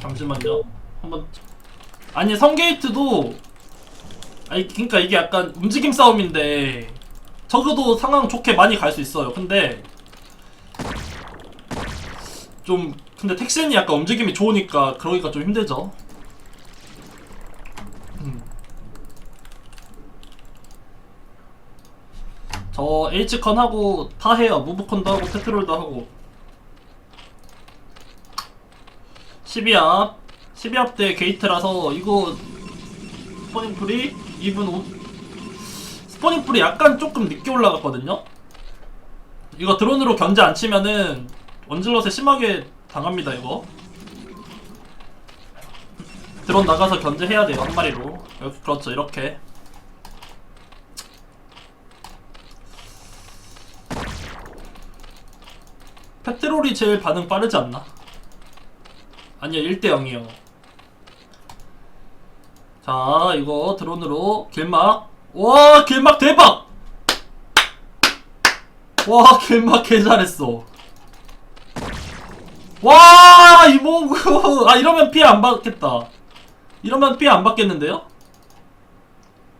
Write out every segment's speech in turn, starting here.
잠시만요. 한번 아니 성게이트도 아니 그러니까 이게 약간 움직임 싸움인데 적어도 상황 좋게 많이 갈 수 있어요. 근데 좀 근데 텍센이 약간 움직임이 좋으니까 그러기가 좀 힘들죠. 음. 저 H컨 하고 다 해요. 무브컨도 하고 페트롤도 하고 12합 12합 대 게이트라서 이거 스포닝 풀이 2분 5 스포닝 풀이 약간 조금 늦게 올라갔거든요. 이거 드론으로 견제 안 치면은 원질럿에 심하게 당합니다 이거. 드론 나가서 견제해야 돼요 한 마리로. 그렇죠 이렇게. 페트롤이 제일 반응 빠르지 않나? 아니요 1대 0이요. 자 이거 드론으로 길막. 와 길막 대박! 와 길막 개 잘했어. 와 이모구 아 이러면 피해 안 받겠다. 이러면 피해 안 받겠는데요?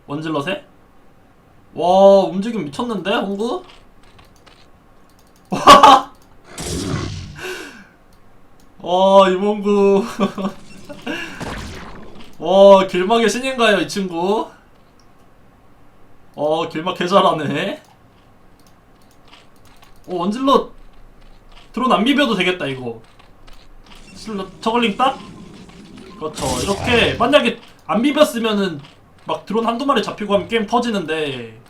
원질럿에 와 움직임 미쳤는데 홍구? 와 와 이몽구. 와 길막의 신인가요 이 친구? 어 길막 개 잘하네. 오 원질럿 드론 안 비벼도 되겠다 이거. 실러 저글링 딱? 그렇죠. 이렇게 만약에 안 비볐으면은 막 드론 한두 마리 잡히고 하면 게임 터지는데.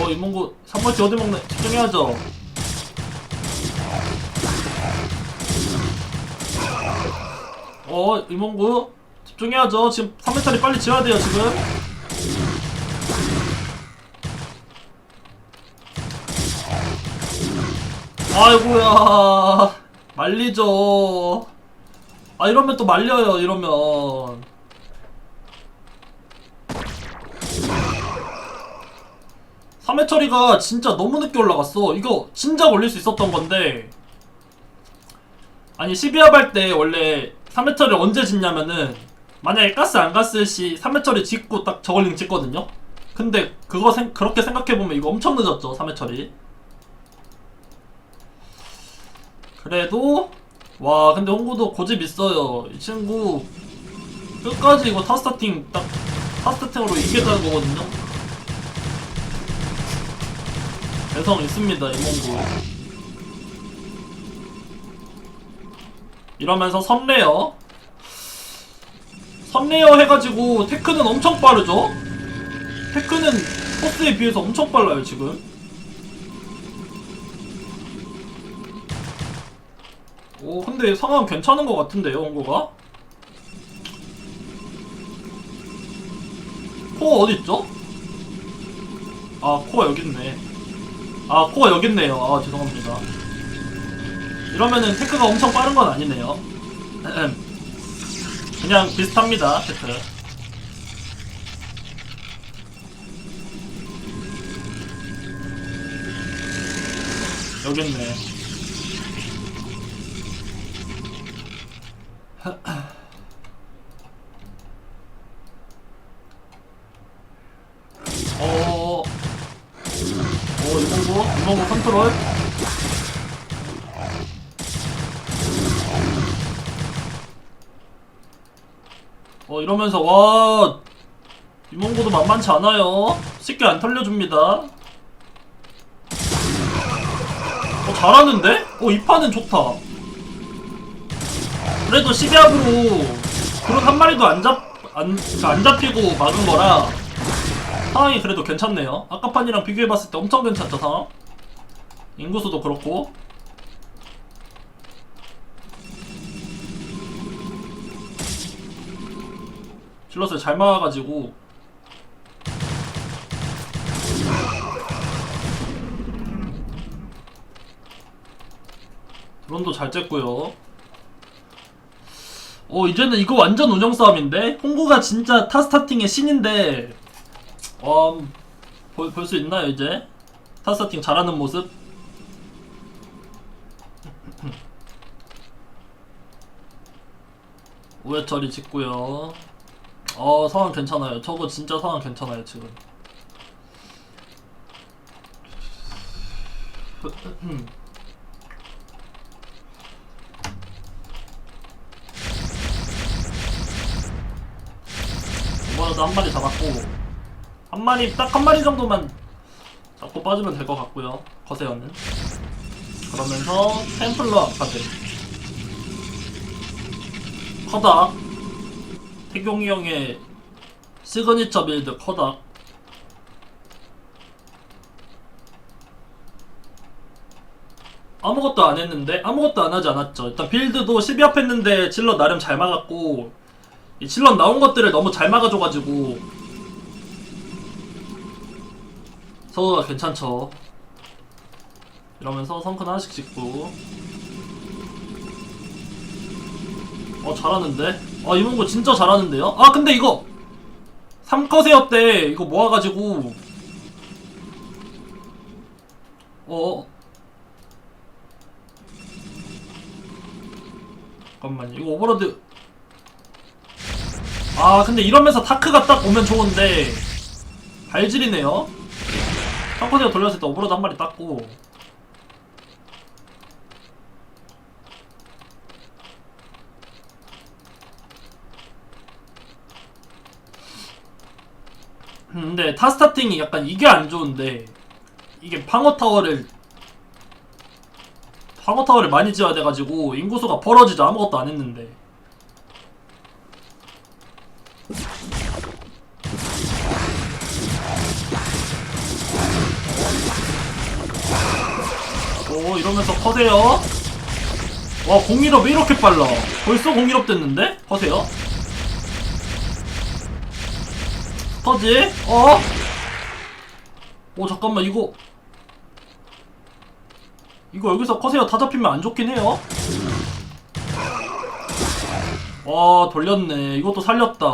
어 이몽구 3번째 어디 먹네 집중해야죠 어 이몽구. 집중해야죠. 지금 3회짜리 빨리 지어야 돼요 지금. 아이고야. 말리죠. 아 이러면 또 말려요 이러면. 삼회 처리가 진짜 너무 늦게 올라갔어. 이거 진작 올릴 수 있었던 건데. 아니 12합 할 때 원래 3회 처리 언제 짓냐면은 만약에 가스 안 갔을 시 3회 처리 짓고 딱 저걸링 짓거든요. 근데 그거 생, 그렇게 생각해보면 이거 엄청 늦었죠 3회 처리 그래도 와 근데 홍구도 고집 있어요. 이 친구 끝까지 이거 타스타팅 딱 타스타팅으로 이기겠다는 거거든요. 개성 있습니다 이몽구 이러면서 선레어. 선레어 해가지고 테크는 엄청 빠르죠? 테크는 포스에 비해서 엄청 빨라요 지금. 오 근데 상황 괜찮은 것 같은데요 홍고가? 코어 어딨죠? 아 코어 여깄네. 아 코어 여깄네요. 아 죄송합니다 이러면은 테크가 엄청 빠른 건 아니네요. 그냥 비슷합니다 테크. 여깄네 이러면서, 와, 이몽구도 만만치 않아요. 쉽게 안 털려줍니다. 어, 잘하는데? 어, 이 판은 좋다. 그래도 12합으로 그런 한 마리도 안 잡, 안, 안 잡히고 막은 거라 상황이 그래도 괜찮네요. 아까 판이랑 비교해봤을 때 엄청 괜찮죠, 상황? 인구수도 그렇고. 질럿을 잘 막아가지고. 드론도 잘 쬐고요. 어 이제는 이거 완전 운영 싸움인데 홍구가 진짜 타 스타팅의 신인데 어, 볼수 있나요 이제 타 스타팅 잘하는 모습 우회처리 짓고요. 어 상황 괜찮아요. 저거 진짜 상황 괜찮아요 지금. 이번에도 한 마리 잡았고 한 마리 딱 한 마리 정도만 잡고 빠지면 될 것 같고요. 거세어는 그러면서 템플러 아카데미 커닥 태경이 형의 시그니처 빌드 커닥 아무것도 안 했는데 아무것도 안 하지 않았죠. 일단 빌드도 12합 했는데 질럿 나름 잘 막았고 이 질럿 나온 것들을 너무 잘 막아줘가지고 서우가 괜찮죠. 이러면서 성큰 하나씩 짓고. 어 잘하는데? 아 이몽구 진짜 잘하는데요? 아 근데 이거 3컷에어 때 이거 모아가지고 어 잠깐만 이거 오버로드. 아 근데 이러면서 타크가 딱 오면 좋은데 발질이네요. 3컷에어 돌렸을 때 오버로드 한 마리 땄고 근데 타스타팅이 약간 이게 안 좋은데 이게 방어 타워를 방어 타워를 많이 지어야 돼가지고 인구수가 벌어지죠 아무것도 안 했는데. 오 이러면서 커세요. 와 공일업 왜 이렇게 빨라. 벌써 공일업 됐는데? 커세요 터지? 어? 오 잠깐만 이거. 이거 여기서 커세어 다 잡히면 안 좋긴 해요. 와 돌렸네. 이것도 살렸다.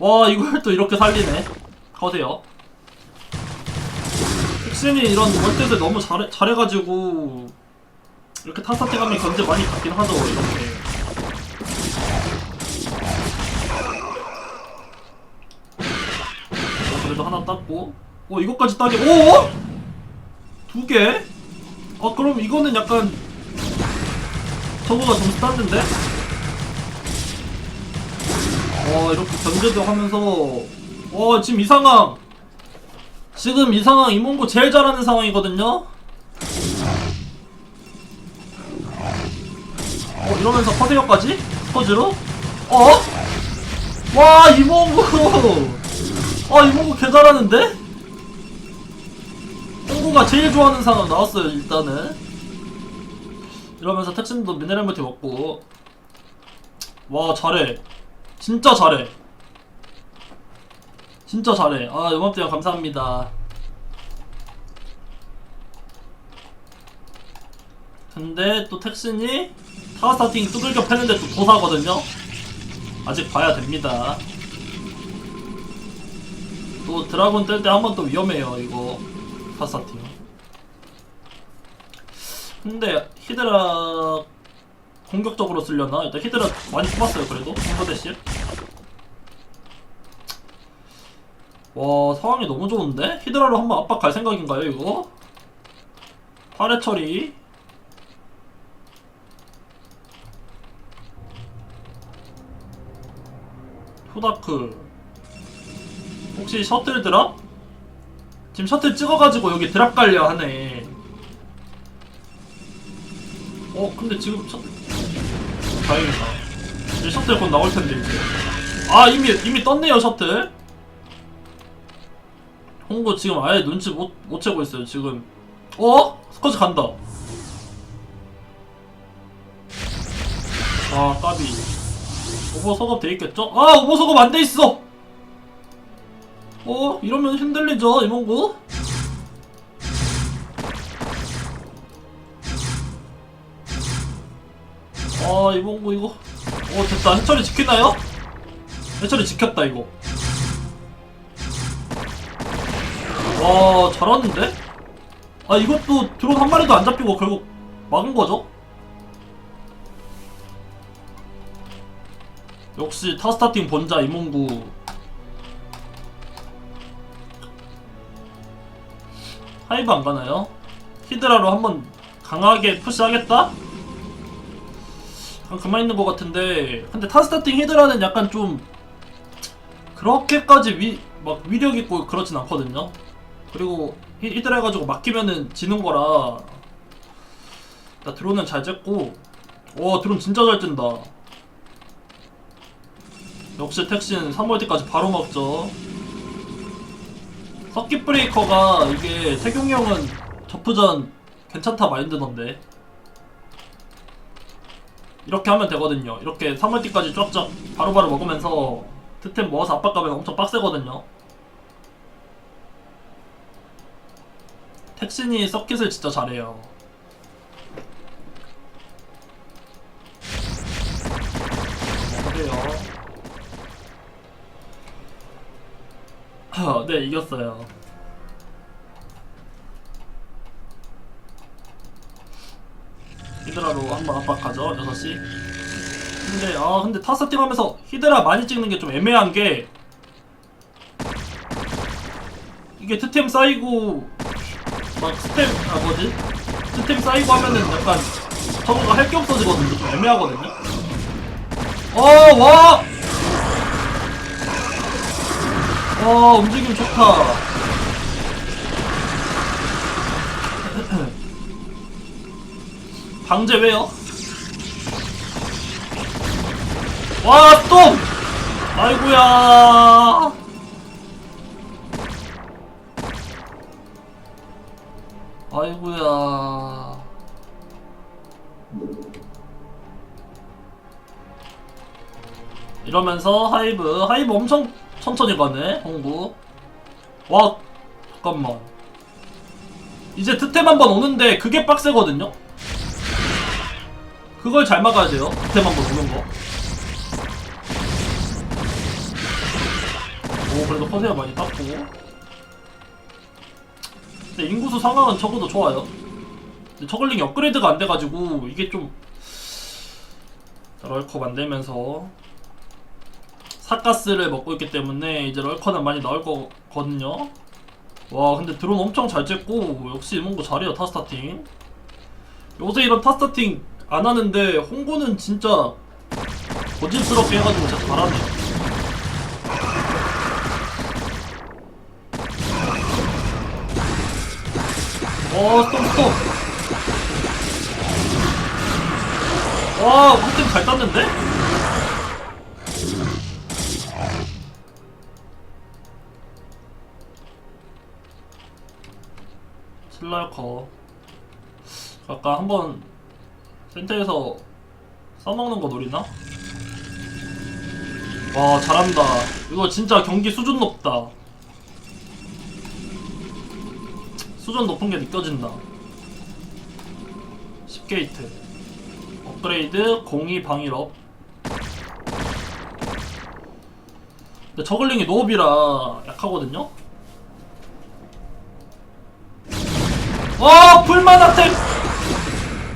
와 이걸 또 이렇게 살리네. 커세요. 픽신이 이런 월뜻을 너무 잘해, 잘해가지고 이렇게 하면 견제 많이 받긴 하죠 이렇게 어, 그래도 하나 땄고 어 이것까지 따기 오? 두 개? 아 그럼 이거는 약간 저거가 점수 땄는데? 와 이렇게 견제도 하면서 와 지금 이 상황 지금 이 상황 이몽구 제일 잘하는 상황이거든요? 어 이러면서 커세어까지? 터즈로? 어? 와 이몽구 아 이몽구 개 잘하는데? 홍구가 제일 좋아하는 상황 나왔어요 일단은. 이러면서 택신도 미네랄 물티 먹고. 와 잘해. 진짜 잘해. 진짜 잘해. 아 요맘때형 감사합니다. 근데 또 택신이 타워 스타팅 두들겨 패는데 또 도사거든요? 아직 봐야 됩니다 또 드라곤 뜰 때 한번또 위험해요 이거 파스타팅 근데 히드라 공격적으로 쓰려나? 일단 히드라 많이 뽑았어요 그래도 컴버대시 와 상황이 너무 좋은데? 히드라로 한번 압박 갈 생각인가요 이거? 파레 처리 후다크 혹시 셔틀 드랍? 지금 셔틀 찍어가지고 여기 드랍 갈려 하네. 어 근데 지금 셔틀 다행이다. 이제 셔틀 곧 나올 텐데 이제. 아 이미 이미 떴네요 셔틀. 홍보 지금 아예 눈치 못, 못 채고 있어요 지금. 어? 스커지 간다. 아 까비. 오버 소급 돼 있겠죠? 아 오버 소급 안돼 있어 어 이러면 흔들리죠 이몽구 아 이몽구 이거 어 됐다 해철이 지키나요? 해철이 지켰다 이거 와 잘하는데? 아 이것도 드론 한 마리도 안 잡히고 결국 막은 거죠? 역시 타스타팅 본자 이몽구 하이브 안 가나요? 히드라로 한번 강하게 푸시하겠다? 그냥 가만히 있는 것 같은데. 근데 타스타팅 히드라는 약간 좀 그렇게까지 위, 막 위력 있고 그렇진 않거든요. 그리고 히- 히드라 해가지고 막히면은 지는 거라. 나 드론은 잘 쬐고. 와 드론 진짜 잘 찐다. 역시 택신 3월뒤까지 바로 먹죠 서킷 브레이커가 이게 태경이 형은 저프전 괜찮다 마인드던데. 이렇게 하면 되거든요. 이렇게 3월뒤까지 쫙쫙 바로바로 먹으면서 트템 모아서 압박 가면 엄청 빡세거든요. 택신이 서킷을 진짜 잘해요 네 이겼어요. 히드라로 한번 압박하죠 6시 근데 아 근데 타스팅 하면서 히드라 많이 찍는 게 좀 애매한 게 이게 트템 쌓이고 막 스템 아 뭐지? 스템 쌓이고 하면은 약간 저거가 할 게 없어지거든요. 좀 애매하거든요. 어와 와 움직임 좋다 방제 왜요? 와 또! 아이구야 아이구야 이러면서 하이브 하이브 엄청 천천히 가네 홍구. 와 잠깐만. 이제 트템 한 번 오는데 그게 빡세거든요? 그걸 잘 막아야 돼요 트템 한 번 오는 거. 오 그래도 커세어 많이 땄고. 근데 인구수 상황은 적어도 좋아요. 근데 저글링이 업그레이드가 안 돼가지고 이게 좀 자, 럴커 만들면서 사가스를 먹고 있기 때문에 이제 럴커는 많이 나올 거거든요. 와 근데 드론 엄청 잘 쬐고 역시 이몽고 잘해요 타스타팅. 요새 이런 타스타팅 안 하는데 홍구는 진짜 거짓스럽게 해가지고 진짜 잘하네. 와 스톱 스톱. 와 한팀 잘 땄는데? 슬라이커 아까 한번 센터에서 써먹는 거 노리나? 와 잘한다. 이거 진짜 경기 수준 높다. 수준 높은 게 느껴진다. 10게이트 업그레이드 공이 방일업. 근데 저글링이 노업이라 약하거든요 와 불만 아택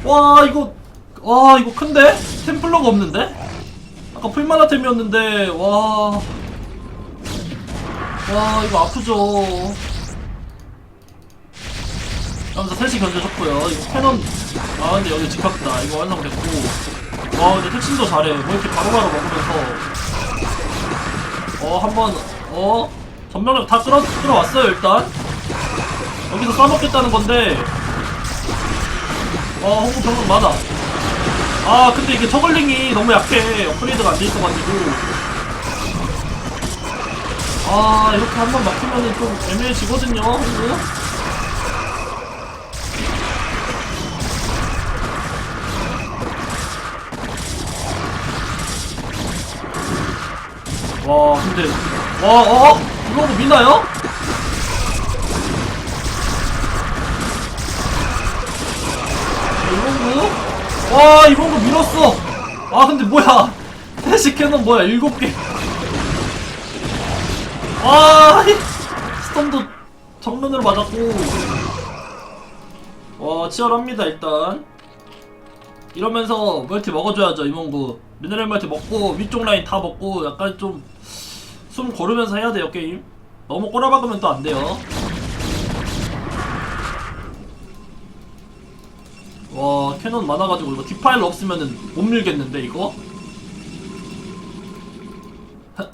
와 이거 와 이거 큰데? 템플러가 없는데? 아까 풀만 아템이었는데 와... 와 이거 아프죠. 하면서 셋이 견뎌줬고요. 이거 캐논 아 근데 여기 집합다. 이거 완성됐고. 와 근데 택신도 잘해. 뭐 이렇게 바로바로 먹으면서. 어 한번 어? 전면을 다 끌어, 끌어왔어요 일단 여기서 싸먹겠다는 건데. 어 홍보 병력 많아. 아 근데 이게 저글링이 너무 약해. 업그레이드가 안 돼 있어가지고. 아 이렇게 한 번 막히면은 좀 애매해지거든요 홍보. 와 근데. 와 어? 이거 뭐 미나요? 이봉구? 와 이봉구 밀었어. 아 근데 뭐야? 대시 캐논 뭐야? 일곱 개. 와, 스톰도 정면으로 맞았고. 와, 치열합니다, 일단. 이러면서 멀티 먹어줘야죠 이몽구. 미네랄 멀티 먹고 위쪽 라인 다 먹고 약간 좀 숨 고르면서 해야 돼요 게임. 너무 꼬라박으면 또 안 돼요 와 캐논 많아가지고 이거 디파일 없으면은 못 밀겠는데 이거?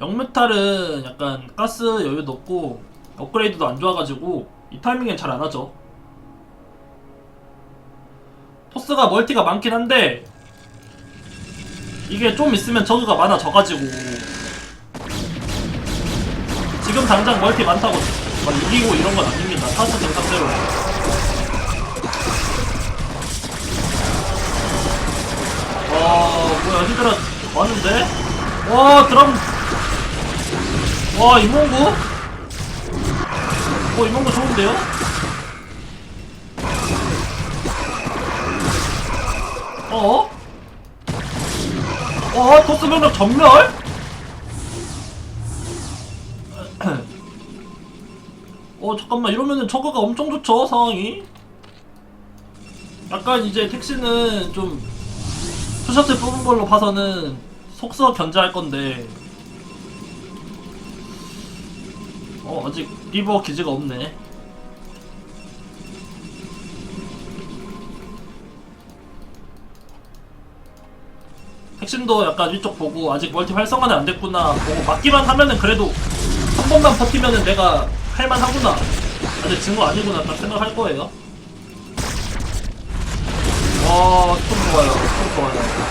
영메탈은 약간 가스 여유도 없고 업그레이드도 안 좋아가지고 이 타이밍엔 잘 안 하죠. 토스가 멀티가 많긴 한데 이게 좀 있으면 저그가 많아져가지고 지금 당장 멀티 많다고 막 이기고 이런 건 아닙니다. 타스 등 상대로 와 뭐야 히드라 많은데? 와 드럼 와 이몽구? 어 이몽구 좋은데요? 어? 어? 토스 병력 전멸? 어 잠깐만 이러면은 저거가 엄청 좋죠 상황이 약간 이제 택시는 좀 투셔틀 뽑은 걸로 봐서는 속서 견제할 건데. 어 아직 리버 기지가 없네. 핵심도 약간 위쪽 보고 아직 멀티 활성화는 안 됐구나. 보고 막기만 하면은 그래도 한 번만 버티면은 내가 할만하구나. 아직 진거 아니구나 딱 생각할 거예요 와좀 좋아요 좀 좋아요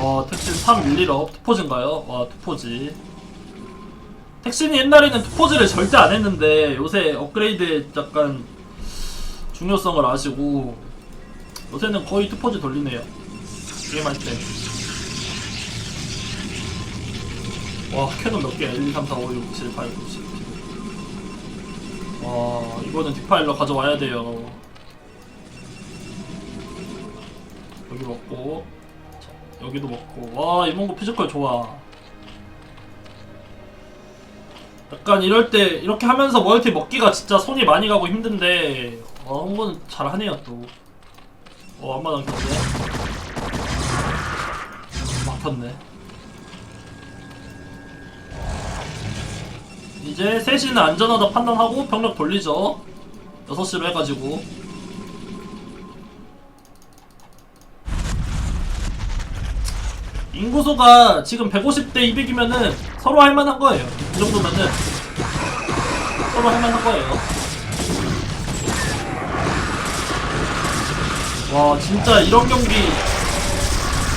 와 택신 3 밀리럽 투포즈인가요? 와 투포즈 택신이 옛날에는 투포즈를 절대 안 했는데 요새 업그레이드에 약간 중요성을 아시고 요새는 거의 투포즈 돌리네요 게임할 때 와, 캐논 몇 개? 1, 2, 3, 4, 5, 6, 7, 8, 9, 10. 와, 이거는 뒷파일러 가져와야 돼요. 여기 먹고, 자, 여기도 먹고. 와, 이몽고 피지컬 좋아. 약간 이럴 때, 이렇게 하면서 멀티 먹기가 진짜 손이 많이 가고 힘든데, 어, 한번 잘하네요, 또. 어, 한번 안 켰네. 막혔네. 이제 셋이는 안전하다 판단하고 병력 돌리죠. 6시로 해가지고. 인구수가 지금 150대 200이면은 서로 할만한 거예요. 이 정도면은 서로 할만한 거예요. 와 진짜 이런 경기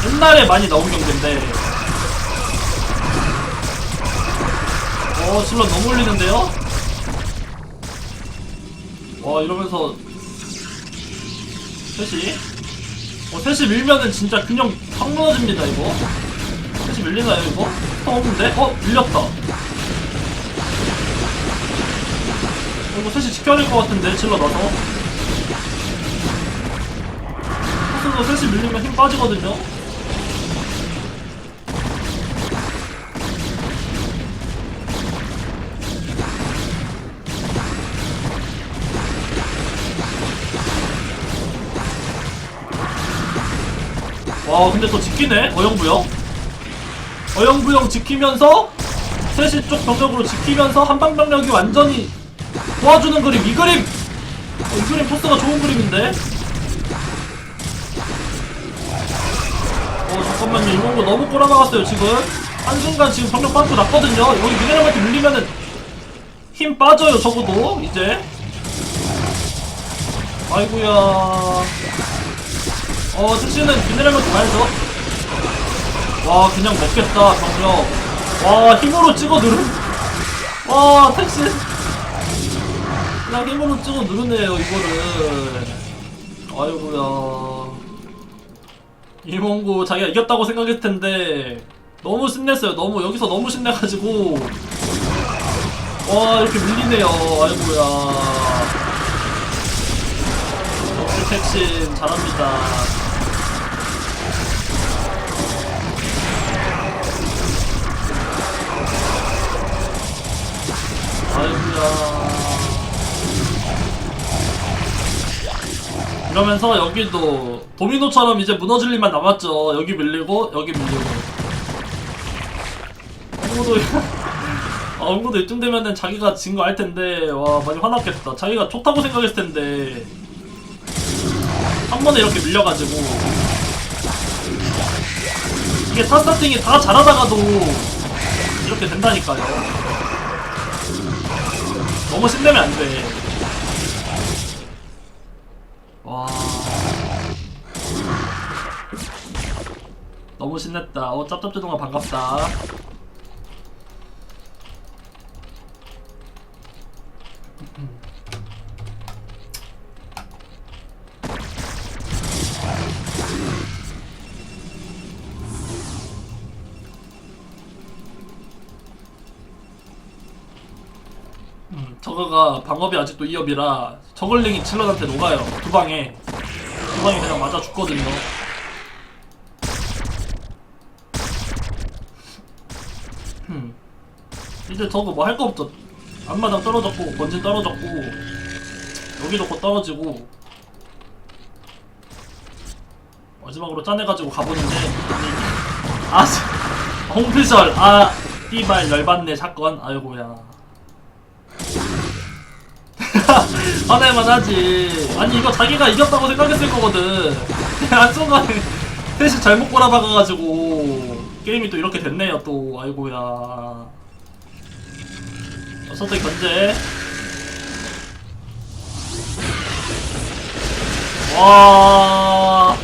옛날에 많이 나온 경기인데 어, 질러 너무 올리는데요? 와, 이러면서 셋이 어, 셋이 밀면은 진짜 균형 확 무너집니다, 이거. 셋이 밀리나요, 이거? 어, 없는데? 어, 밀렸다. 어, 이거 셋이 지켜야 될 것 같은데, 질러 나서. 토스도 셋이 밀리면 힘 빠지거든요? 와 근데 또 지키네? 어영부영? 어영부영 지키면서 셋이 쪽 병력으로 지키면서 한방 병력이 완전히 도와주는 그림 이 그림! 어, 이 그림 포스가 좋은 그림인데? 어 잠깐만요. 이런 거 너무 꼬라박았어요 지금. 한순간 지금 병력 빠지고 났거든요. 여기 미네랄한테 물리면은 힘 빠져요 적어도 이제. 아이고야 어, 택시는 미네랄만 가야죠. 와, 그냥 먹겠다, 병력. 와, 힘으로 찍어 누른. 와, 택시. 그냥 힘으로 찍어 누르네요, 이거를. 아이고야. 이몽구 자기가 이겼다고 생각했을 텐데, 너무 신냈어요. 너무, 여기서 너무 신내가지고. 와, 이렇게 밀리네요. 아이고야. 역시 택신 잘합니다. 아. 이러면서 여기도 도미노처럼 이제 무너질 일만 남았죠. 여기 밀리고 여기 밀리고. 엉구도 아, 엉구도 이쯤 되면은 자기가 진 거 알 텐데 와 많이 화났겠다. 자기가 좋다고 생각했을 텐데 한 번에 이렇게 밀려가지고 이게 타스타팅이 다 잘하다가도 이렇게 된다니까요. 너무 신내면 안 돼. 와. 너무 신났다. 어, 짭짭조동아 반갑다. 저거가 방업이 아직도 2업이라 저글링이 칠런한테 녹아요. 두 방에. 두 방에 그냥 맞아 죽거든요. 음. 이제 저거 뭐 할 거 없죠. 앞마당 떨어졌고, 번진 떨어졌고, 여기도 곧 떨어지고, 마지막으로 짜내가지고 가보는데, 아, 씨. 홍피셜, 아, 띠발 열받네, 사건. 아이고야. 화낼만 하지. 아니, 이거 자기가 이겼다고 생각했을 거거든. 한순간에 셋이 잘못 꼬라박아가지고, 게임이 또 이렇게 됐네요, 또. 아이고야. 어, 선택 견제. 와.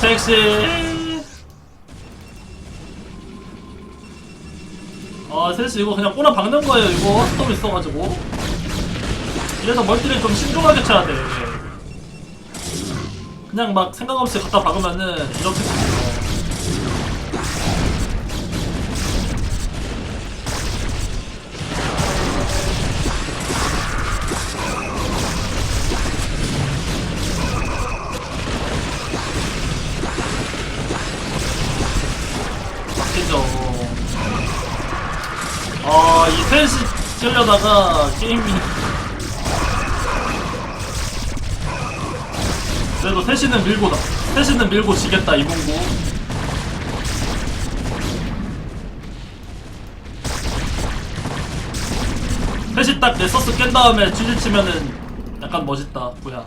택시. 아, 셋이 이거 그냥 꼬라 박는 거예요, 이거. 스톱 있어가지고. 이래서 멀티를 좀 신중하게 쳐야 돼. 그냥 막 생각 없이 갖다 박으면은 이렇게 됐어. 바뀌죠. 아, 이 셋이 찔려다가 게임이. 그래도 셋이는 밀고, 나- 셋이는 밀고 지겠다, 이문구. 셋이 딱 넥서스 깬 다음에 쥐질 치면은 약간 멋있다, 뭐야.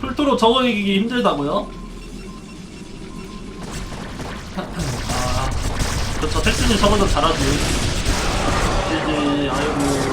풀토로 이기기 힘들다고요? 캡틴은 저보다 잘하지. 이제 아이고.